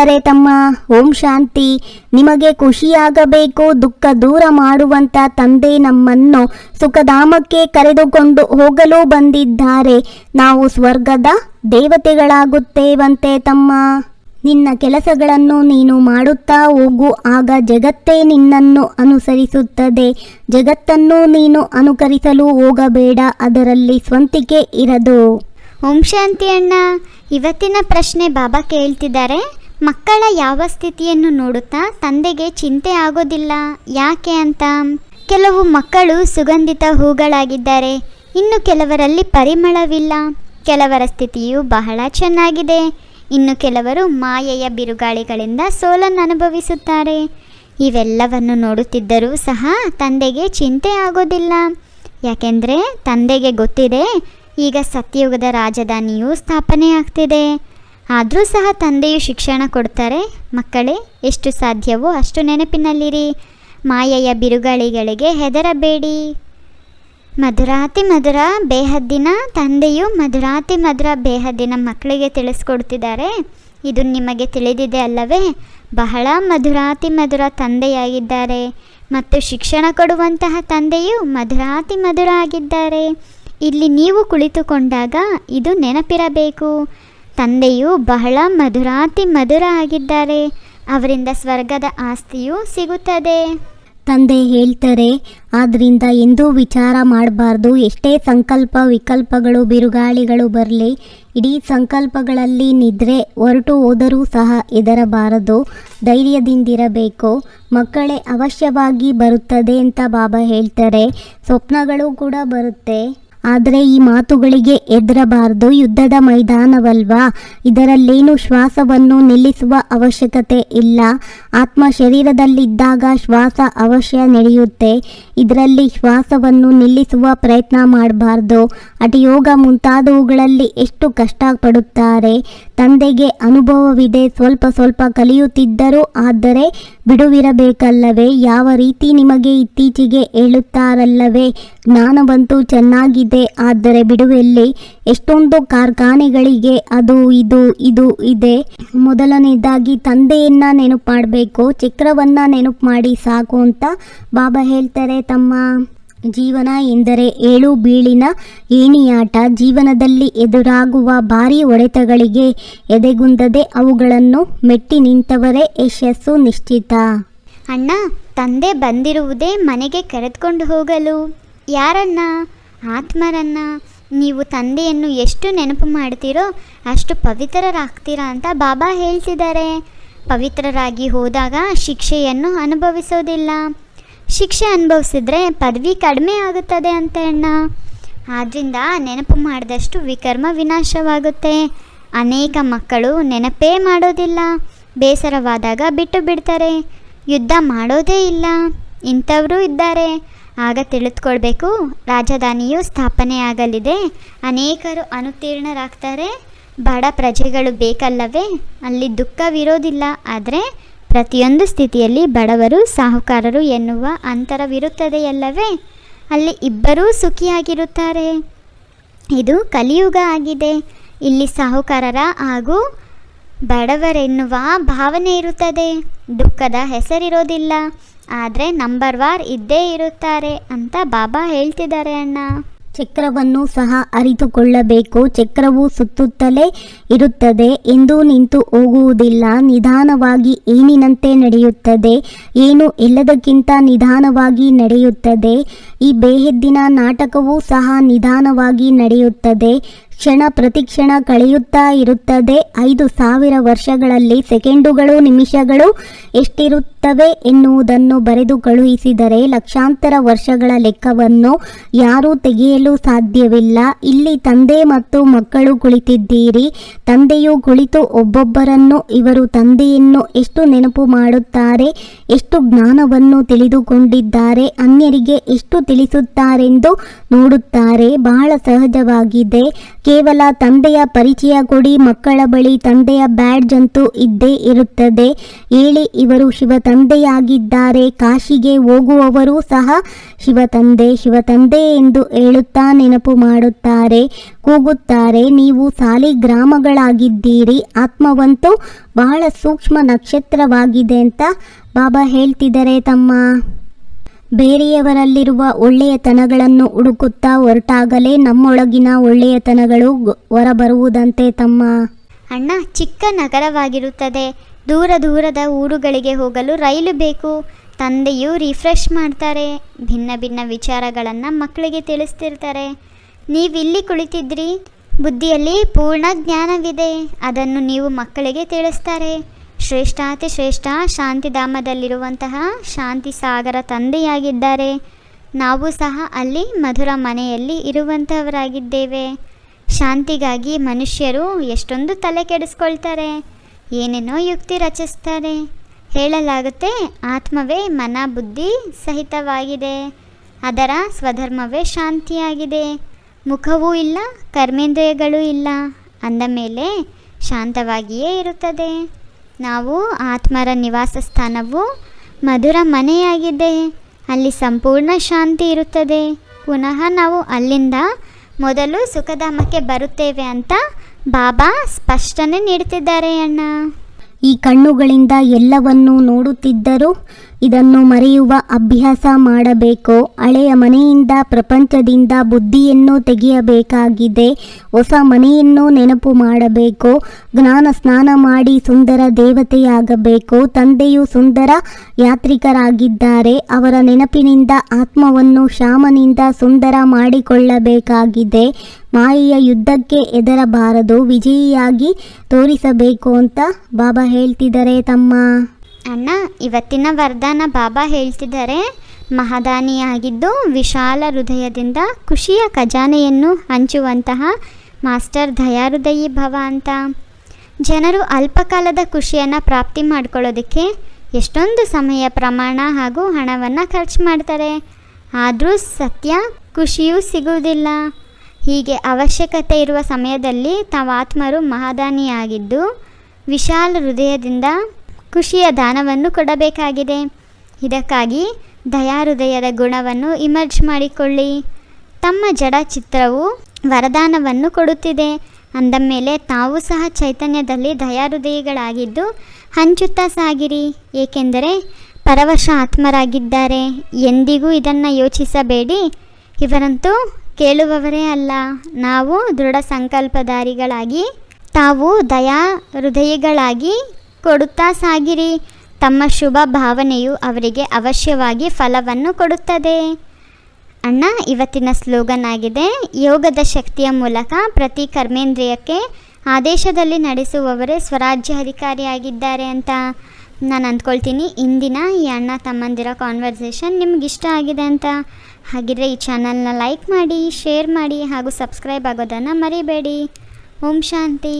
ಹೇಳ್ತಿದ್ದಾರೆ ತಮ್ಮ ಓಂ ಶಾಂತಿ. ನಿಮಗೆ ಖುಷಿಯಾಗಬೇಕು, ದುಃಖ ದೂರ ಮಾಡುವಂತ ತಂದೆ ನಮ್ಮನ್ನು ಸುಖಧಾಮಕ್ಕೆ ಕರೆದುಕೊಂಡು ಹೋಗಲು ಬಂದಿದ್ದಾರೆ. ನಾವು ಸ್ವರ್ಗದ ದೇವತೆಗಳಾಗುತ್ತೇವಂತೆ ತಮ್ಮ. ನಿನ್ನ ಕೆಲಸಗಳನ್ನು ನೀನು ಮಾಡುತ್ತಾ ಹೋಗು, ಆಗ ಜಗತ್ತೇ ನಿನ್ನನ್ನು ಅನುಸರಿಸುತ್ತದೆ. ಜಗತ್ತನ್ನು ನೀನು ಅನುಕರಿಸಲು ಹೋಗಬೇಡ, ಅದರಲ್ಲಿ ಸ್ವಂತಿಕೆ ಇರದು. ಓಂ ಶಾಂತಿ ಅಣ್ಣ, ಇವತ್ತಿನ ಪ್ರಶ್ನೆ ಬಾಬಾ ಕೇಳ್ತಿದ್ದಾರೆ. ಮಕ್ಕಳ ಯಾವ ಸ್ಥಿತಿಯನ್ನು ನೋಡುತ್ತಾ ತಂದೆಗೆ ಚಿಂತೆ ಆಗೋದಿಲ್ಲ? ಯಾಕೆ ಅಂತ? ಕೆಲವು ಮಕ್ಕಳು ಸುಗಂಧಿತ ಹೂಗಳಾಗಿದ್ದಾರೆ. ಇನ್ನು ಕೆಲವರಲ್ಲಿ ಪರಿಮಳವಿಲ್ಲ. ಕೆಲವರ ಸ್ಥಿತಿಯು ಬಹಳ ಚೆನ್ನಾಗಿದೆ. ಇನ್ನು ಕೆಲವರು ಮಾಯೆಯ ಬಿರುಗಾಳಿಗಳಿಂದ ಸೋಲನ್ನು ಅನುಭವಿಸುತ್ತಾರೆ. ಇವೆಲ್ಲವನ್ನು ನೋಡುತ್ತಿದ್ದರೂ ಸಹ ತಂದೆಗೆ ಚಿಂತೆ ಆಗೋದಿಲ್ಲ. ಯಾಕೆಂದರೆ ತಂದೆಗೆ ಗೊತ್ತಿದೆ, ಈಗ ಸತ್ಯಯುಗದ ರಾಜಧಾನಿಯು ಸ್ಥಾಪನೆ ಆಗ್ತಿದೆ ಆದರೂ ಸಹ ತಂದೆಯು ಶಿಕ್ಷಣ ಕೊಡ್ತಾರೆ. ಮಕ್ಕಳೇ, ಎಷ್ಟು ಸಾಧ್ಯವೋ ಅಷ್ಟು ನೆನಪಿನಲ್ಲಿರಿ. ಮಾಯೆಯ ಬಿರುಗಾಳಿಗಳಿಗೆ ಹೆದರಬೇಡಿ. ಮಧುರಾತಿ ಮಧುರ ಬೇಹದ್ದಿನ ತಂದೆಯು ಮಧುರಾತಿ ಮಧುರ ಬೇಹದ್ದಿನ ಮಕ್ಕಳಿಗೆ ತಿಳಿಸ್ಕೊಡ್ತಿದ್ದಾರೆ. ಇದು ನಿಮಗೆ ತಿಳಿದಿದೆ ಅಲ್ಲವೇ? ಬಹಳ ಮಧುರಾತಿ ಮಧುರ ತಂದೆಯಾಗಿದ್ದಾರೆ. ಮತ್ತು ಶಿಕ್ಷಣ ಕೊಡುವಂತಹ ತಂದೆಯು ಮಧುರಾತಿ ಮಧುರ ಆಗಿದ್ದಾರೆ. ಇಲ್ಲಿ ನೀವು ಕುಳಿತುಕೊಂಡಾಗ ಇದು ನೆನಪಿರಬೇಕು. ತಂದೆಯು ಬಹಳ ಮಧುರಾತಿ ಮಧುರ ಆಗಿದ್ದಾರೆ ಅವರಿಂದ ಸ್ವರ್ಗದ ಆಸ್ತಿಯು ಸಿಗುತ್ತದೆ. ತಂದೆ ಹೇಳ್ತಾರೆ, ಆದ್ರಿಂದ ಎಂದೂ ವಿಚಾರ ಮಾಡಬಾರ್ದು. ಎಷ್ಟೇ ಸಂಕಲ್ಪ ವಿಕಲ್ಪಗಳು, ಬಿರುಗಾಳಿಗಳು ಬರಲಿ, ಇಡೀ ಸಂಕಲ್ಪಗಳಲ್ಲಿ ನಿದ್ರೆ ಹೊರಟು ಹೋದರೂ ಸಹ ಎದರಬಾರದು ಧೈರ್ಯದಿಂದಿರಬೇಕು. ಮಕ್ಕಳೇ, ಅವಶ್ಯವಾಗಿ ಬರುತ್ತದೆ ಅಂತ ಬಾಬಾ ಹೇಳ್ತಾರೆ. ಸ್ವಪ್ನಗಳು ಕೂಡ ಬರುತ್ತೆ. ಆದರೆ ಈ ಮಾತುಗಳಿಗೆ ಎದುರಬಾರದು ಯುದ್ಧದ ಮೈದಾನವಲ್ವಾ? ಇದರಲ್ಲೇನು ಶ್ವಾಸವನ್ನು ನಿಲ್ಲಿಸುವ ಅವಶ್ಯಕತೆ ಇಲ್ಲ. ಆತ್ಮ ಶರೀರದಲ್ಲಿದ್ದಾಗ ಶ್ವಾಸ ಅವಶ್ಯ ನಡೆಯುತ್ತೆ. ಇದರಲ್ಲಿ ಶ್ವಾಸವನ್ನು ನಿಲ್ಲಿಸುವ ಪ್ರಯತ್ನ ಮಾಡಬಾರ್ದು. ಅಟಿಯೋಗ ಮುಂತಾದವುಗಳಲ್ಲಿ ಎಷ್ಟು ಕಷ್ಟ ಪಡುತ್ತಾರೆ ತಂದೆಗೆ ಅನುಭವವಿದೆ. ಸ್ವಲ್ಪ ಸ್ವಲ್ಪ ಕಲಿಯುತ್ತಿದ್ದರೂ. ಆದರೆ ಬಿಡುವಿರಬೇಕಲ್ಲವೇ? ಯಾವ ರೀತಿ ನಿಮಗೆ ಇತ್ತೀಚೆಗೆ ಹೇಳುತ್ತಾರಲ್ಲವೇ? ಜ್ಞಾನವಂತೂ ಚೆನ್ನಾಗಿದೆ. ಆದರೆ ಬಿಡುವೆಲ್ಲಿ ಎಷ್ಟೊಂದು ಕಾರ್ಖಾನೆಗಳಿಗೆ ಅದು, ಇದು ಇದು ಇದೆ. ಮೊದಲನೇದಾಗಿ ತಂದೆಯನ್ನ ನೆನಪು ಮಾಡಬೇಕು ಚಕ್ರವನ್ನ ನೆನಪು ಮಾಡಿ ಸಾಕು ಅಂತ ಬಾಬಾ ಹೇಳ್ತಾರೆ ತಮ್ಮ ಜೀವನ ಎಂದರೆ ಏಳು ಬೀಳಿನ ಏಣಿಯಾಟ. ಜೀವನದಲ್ಲಿ ಎದುರಾಗುವ ಭಾರಿ ಒಡೆತಗಳಿಗೆ ಎದೆಗುಂದದೆ ಅವುಗಳನ್ನು ಮೆಟ್ಟಿ ನಿಂತವರೇ ಯಶಸ್ಸು ನಿಶ್ಚಿತ. ಅಣ್ಣ, ತಂದೆ ಬಂದಿರುವುದೇ ಮನೆಗೆ ಕರೆದುಕೊಂಡು ಹೋಗಲು. ಯಾರನ್ನ ಆತ್ಮರನ್ನ ನೀವು ತಂದೆಯನ್ನು ಎಷ್ಟು ನೆನಪು ಮಾಡ್ತೀರೋ ಅಷ್ಟು ಪವಿತ್ರರಾಗ್ತೀರಾ ಅಂತ ಬಾಬಾ ಹೇಳ್ತಿದ್ದಾರೆ. ಪವಿತ್ರರಾಗಿ ಹೋದಾಗ ಶಿಕ್ಷೆಯನ್ನು ಅನುಭವಿಸೋದಿಲ್ಲ. ಶಿಕ್ಷೆ ಅನುಭವಿಸಿದ್ರೆ ಪದವಿ ಕಡಿಮೆ ಆಗುತ್ತದೆ ಅಂತ ಅಣ್ಣ. ಆದ್ದರಿಂದ ನೆನಪು ಮಾಡಿದಷ್ಟು ವಿಕರ್ಮ ವಿನಾಶವಾಗುತ್ತೆ. ಅನೇಕ ಮಕ್ಕಳು ನೆನಪೇ ಮಾಡೋದಿಲ್ಲ. ಬೇಸರವಾದಾಗ ಬಿಟ್ಟು ಬಿಡ್ತಾರೆ. ಯುದ್ಧ ಮಾಡೋದೇ ಇಲ್ಲ. ಇಂಥವರು ಇದ್ದಾರೆ. ಆಗ ತಿಳಿದುಕೊಳ್ಬೇಕು, ರಾಜಧಾನಿಯು ಸ್ಥಾಪನೆ ಆಗಲಿದೆ. ಅನೇಕರು ಅನುತ್ತೀರ್ಣರಾಗ್ತಾರೆ. ಬಡ ಪ್ರಜೆಗಳು ಬೇಕಲ್ಲವೇ? ಅಲ್ಲಿ ದುಃಖವಿರೋದಿಲ್ಲ. ಆದರೆ ಪ್ರತಿಯೊಂದು ಸ್ಥಿತಿಯಲ್ಲಿ ಬಡವರು, ಸಾಹುಕಾರರು ಎನ್ನುವ ಅಂತರವಿರುತ್ತದೆಯಲ್ಲವೇ? ಅಲ್ಲಿ ಇಬ್ಬರೂ ಸುಖಿಯಾಗಿರುತ್ತಾರೆ. ಇದು ಕಲಿಯುಗ ಆಗಿದೆ. ಇಲ್ಲಿ ಸಾಹುಕಾರರ ಹಾಗೂ ಬಡವರೆನ್ನುವ ಭಾವನೆ ಇರುತ್ತದೆ. ದುಃಖದ ಹೆಸರಿರೋದಿಲ್ಲ. ಆದರೆ ನಂಬರ್ ವಾರ್ ಇದ್ದೇ ಇರುತ್ತಾರೆ ಅಂತ ಬಾಬಾ ಹೇಳ್ತಿದ್ದಾರೆ ಅಣ್ಣ. ಚಕ್ರವನ್ನು ಸಹ ಅರಿತುಕೊಳ್ಳಬೇಕು. ಚಕ್ರವು ಸುತ್ತುತ್ತಲೇ ಇರುತ್ತದೆ. ಎಂದು ನಿಂತು ಹೋಗುವುದಿಲ್ಲ. ನಿಧಾನವಾಗಿ ಏನಿನಂತೆ ನಡೆಯುತ್ತದೆ? ಏನು ಎಲ್ಲದಕ್ಕಿಂತ ನಿಧಾನವಾಗಿ ನಡೆಯುತ್ತದೆ? ಈ ಬೇಹದ್ದಿನ ನಾಟಕವೂ ಸಹ ನಿಧಾನವಾಗಿ ನಡೆಯುತ್ತದೆ. ಕ್ಷಣ ಪ್ರತಿಕ್ಷಣ ಕಳೆಯುತ್ತಾ ಇರುತ್ತದೆ. ಐದು ಸಾವಿರ ವರ್ಷಗಳಲ್ಲಿ ಸೆಕೆಂಡುಗಳು, ನಿಮಿಷಗಳು ಎಷ್ಟಿರುತ್ತವೆ ಎನ್ನುವುದನ್ನು ಬರೆದು ಕಳುಹಿಸಿದರೆ ಲಕ್ಷಾಂತರ ವರ್ಷಗಳ ಲೆಕ್ಕವನ್ನು ಯಾರೂ ತೆಗೆಯಲು ಸಾಧ್ಯವಿಲ್ಲ. ಇಲ್ಲಿ ತಂದೆ ಮತ್ತು ಮಕ್ಕಳು ಕುಳಿತಿದ್ದೀರಿ. ತಂದೆಯು ಕುಳಿತು ಒಬ್ಬೊಬ್ಬರನ್ನು, ಇವರು ತಂದೆಯನ್ನು ಎಷ್ಟು ನೆನಪು ಮಾಡುತ್ತಾರೆ, ಎಷ್ಟು ಜ್ಞಾನವನ್ನು ತಿಳಿದುಕೊಂಡಿದ್ದಾರೆ, ಅನ್ಯರಿಗೆ ಎಷ್ಟು ತಿಳಿಸುತ್ತಾರೆಂದು ನೋಡುತ್ತಾರೆ. ಬಹಳ ಸಹಜವಾಗಿದೆ. ಕೇವಲ ತಂದೆಯ ಪರಿಚಯ ಕೊಡಿ, ಮಕ್ಕಳ ಬಳಿ ತಂದೆಯ ಬ್ಯಾಡ್ಜ್ ಅಂತೂ ಇದ್ದೇ ಇರುತ್ತದೆ. ಹೇಳಿ, ಇವರು ಶಿವ ತಂದೆಯಾಗಿದ್ದಾರೆ. ಕಾಶಿಗೆ ಹೋಗುವವರು ಸಹ ಶಿವ ತಂದೆ ಶಿವ ತಂದೆ ಎಂದು ಹೇಳುತ್ತಾ ನೆನಪು ಮಾಡುತ್ತಾರೆ, ಕೂಗುತ್ತಾರೆ. ನೀವು ಸಾಲಿಗ್ರಾಮಗಳಾಗಿದ್ದೀರಿ ಆತ್ಮವಂತೂ ಬಹಳ ಸೂಕ್ಷ್ಮ ನಕ್ಷತ್ರವಾಗಿದೆ ಅಂತ ಬಾಬಾ ಹೇಳ್ತಿದ್ದಾರೆ ತಮ್ಮ ಬೇರೆಯವರಲ್ಲಿರುವ ಒಳ್ಳೆಯತನಗಳನ್ನು ಹುಡುಕುತ್ತಾ ಹೊರಟಾಗಲೇ ನಮ್ಮೊಳಗಿನ ಒಳ್ಳೆಯತನಗಳು ಹೊರಬರುವುದಂತೆ ತಮ್ಮ ಅಣ್ಣ, ಚಿಕ್ಕ ನಗರವಾಗಿರುತ್ತದೆ. ದೂರ ದೂರದ ಊರುಗಳಿಗೆ ಹೋಗಲು ರೈಲು ಬೇಕು. ತಂದೆಯು ರಿಫ್ರೆಶ್ ಮಾಡ್ತಾರೆ. ಭಿನ್ನ ಭಿನ್ನ ವಿಚಾರಗಳನ್ನು ಮಕ್ಕಳಿಗೆ ತಿಳಿಸ್ತಿರ್ತಾರೆ. ನೀವಿಲ್ಲಿ ಕುಳಿತಿದ್ರಿ? ಬುದ್ಧಿಯಲ್ಲಿ ಪೂರ್ಣ ಜ್ಞಾನವಿದೆ. ಅದನ್ನು ನೀವು ಮಕ್ಕಳಿಗೆ ತಿಳಿಸ್ತಾರೆ. ಶ್ರೇಷ್ಠಾತಿ ಶ್ರೇಷ್ಠ, ಶಾಂತಿಧಾಮದಲ್ಲಿರುವಂತಹ ಶಾಂತಿ ಸಾಗರ ತಂದೆಯಾಗಿದ್ದಾರೆ. ನಾವು ಸಹ ಅಲ್ಲಿ ಮಧುರ ಮನೆಯಲ್ಲಿ ಇರುವಂಥವರಾಗಿದ್ದೇವೆ. ಶಾಂತಿಗಾಗಿ ಮನುಷ್ಯರು ಎಷ್ಟೊಂದು ತಲೆ ಕೆಡಿಸ್ಕೊಳ್ತಾರೆ, ಏನೇನೋ ಯುಕ್ತಿ ರಚಿಸ್ತಾರೆ. ಹೇಳಲಾಗುತ್ತೆ, ಆತ್ಮವೇ ಮನ ಬುದ್ಧಿ ಸಹಿತವಾಗಿದೆ. ಅದರ ಸ್ವಧರ್ಮವೇ ಶಾಂತಿಯಾಗಿದೆ. ಮುಖವೂ ಇಲ್ಲ, ಕರ್ಮೇಂದ್ರಿಯಗಳೂ ಇಲ್ಲ. ಅಂದ ಮೇಲೆ ಶಾಂತವಾಗಿಯೇ ಇರುತ್ತದೆ. ನಾವು ಆತ್ಮರ ನಿವಾಸ ಸ್ಥಾನವು ಮಧುರ ಮನೆಯಾಗಿದೆ. ಅಲ್ಲಿ ಸಂಪೂರ್ಣ ಶಾಂತಿ ಇರುತ್ತದೆ. ಪುನಃ ನಾವು ಅಲ್ಲಿಂದ ಮೊದಲು ಸುಖಧಾಮಕ್ಕೆ ಬರುತ್ತೇವೆ ಅಂತ ಬಾಬಾ ಸ್ಪಷ್ಟನೆ ನೀಡುತ್ತಿದ್ದಾರೆ ಅಣ್ಣ. ಈ ಕಣ್ಣುಗಳಿಂದ ಎಲ್ಲವನ್ನೂ ನೋಡುತ್ತಿದ್ದರೂ ಇದನ್ನು ಮರೆಯುವ ಅಭ್ಯಾಸ ಮಾಡಬೇಕು? ಹಳೆಯ ಮನೆಯಿಂದ ಪ್ರಪಂಚದಿಂದ ಬುದ್ಧಿಯನ್ನು ತೆಗೆಯಬೇಕಾಗಿದೆ. ಹೊಸ ಮನೆಯನ್ನು ನೆನಪು ಮಾಡಬೇಕು? ಜ್ಞಾನ ಸ್ನಾನ ಮಾಡಿ ಸುಂದರ ದೇವತೆಯಾಗಬೇಕು? ತಂದೆಯು ಸುಂದರ ಯಾತ್ರಿಕರಾಗಿದ್ದಾರೆ. ಅವರ ನೆನಪಿನಿಂದ ಆತ್ಮವನ್ನು ಶ್ಯಾಮನಿಂದ ಸುಂದರ ಮಾಡಿಕೊಳ್ಳಬೇಕಾಗಿದೆ. ಮಾಯೆಯ ಯುದ್ಧಕ್ಕೆ ಎದರಬಾರದು ವಿಜಯಿಯಾಗಿ ತೋರಿಸಬೇಕು ಅಂತ ಬಾಬಾ ಹೇಳ್ತಿದ್ದಾರೆ ತಮ್ಮ ಅಣ್ಣ, ಇವತ್ತಿನ ವರದಾನ ಬಾಬಾ ಹೇಳ್ತಿದ್ದಾರೆ. ಮಹಾದಾನಿಯಾಗಿದ್ದು ವಿಶಾಲ ಹೃದಯದಿಂದ ಖುಷಿಯ ಖಜಾನೆಯನ್ನು ಹಂಚುವಂತಹ ಮಾಸ್ಟರ್ ದಯಾಹೃದಯಿ ಭವ ಅಂತ. ಜನರು ಅಲ್ಪಕಾಲದ ಖುಷಿಯನ್ನು ಪ್ರಾಪ್ತಿ ಮಾಡ್ಕೊಳ್ಳೋದಕ್ಕೆ ಎಷ್ಟೊಂದು ಸಮಯ, ಪ್ರಮಾಣ ಹಾಗೂ ಹಣವನ್ನು ಖರ್ಚು ಮಾಡ್ತಾರೆ. ಆದರೂ ಸತ್ಯ, ಖುಷಿಯೂ ಸಿಗುವುದಿಲ್ಲ. ಹೀಗೆ ಅವಶ್ಯಕತೆ ಇರುವ ಸಮಯದಲ್ಲಿ ತಾವಾತ್ಮರು ಮಹದಾನಿಯಾಗಿದ್ದು ವಿಶಾಲ ಹೃದಯದಿಂದ ಖುಷಿಯ ದಾನವನ್ನು ಕೊಡಬೇಕಾಗಿದೆ. ಇದಕ್ಕಾಗಿ ದಯಾಹೃದಯದ ಗುಣವನ್ನು ಇಮರ್ಜ್ ಮಾಡಿಕೊಳ್ಳಿ. ತಮ್ಮ ಜಡ ಚಿತ್ರವು ವರದಾನವನ್ನು ಕೊಡುತ್ತಿದೆ. ಅಂದ ಮೇಲೆ ತಾವು ಸಹ ಚೈತನ್ಯದಲ್ಲಿ ದಯಾಹೃದಯಿಗಳಾಗಿದ್ದು ಹಂಚುತ್ತಾ ಸಾಗಿರಿ. ಏಕೆಂದರೆ ಪರವಶ ಆತ್ಮರಾಗಿದ್ದಾರೆ. ಎಂದಿಗೂ ಇದನ್ನು ಯೋಚಿಸಬೇಡಿ. ಇವರಂತೂ ಕೇಳುವವರೇ ಅಲ್ಲ. ನಾವು ದೃಢ ಸಂಕಲ್ಪಧಾರಿಗಳಾಗಿ, ತಾವು ದಯಾ ಹೃದಯಿಗಳಾಗಿ ಕೊಡುತ್ತಾ ಸಾಗಿರಿ. ತಮ್ಮ ಶುಭ ಭಾವನೆಯು ಅವರಿಗೆ ಅವಶ್ಯವಾಗಿ ಫಲವನ್ನು ಕೊಡುತ್ತದೆ. ಅಣ್ಣ, ಇವತ್ತಿನ ಸ್ಲೋಗನ್ ಆಗಿದೆ ಯೋಗದ ಶಕ್ತಿಯ ಮೂಲಕ ಪ್ರತಿ ಕರ್ಮೇಂದ್ರಿಯಕ್ಕೆ ಆದೇಶದಲ್ಲಿ ನಡೆಸುವವರೇ ಸ್ವರಾಜ್ಯ ಅಧಿಕಾರಿಯಾಗಿದ್ದಾರೆ ಅಂತ. ನಾನು ಅಂದ್ಕೊಳ್ತೀನಿ, ಇಂದಿನ ಈ ಅಣ್ಣ ತಮ್ಮಂದಿರ ಕಾನ್ವರ್ಸೇಷನ್ ನಿಮ್ಗೆ ಇಷ್ಟ ಆಗಿದೆ ಅಂತ. ಹಾಗಿದ್ರೆ ಈ ಚಾನಲ್ನ ಲೈಕ್ ಮಾಡಿ ಶೇರ್ ಮಾಡಿ ಹಾಗೂ ಸಬ್ಸ್ಕ್ರೈಬ್ ಆಗೋದನ್ನು ಮರಿಬೇಡಿ. ಓಂ ಶಾಂತಿ.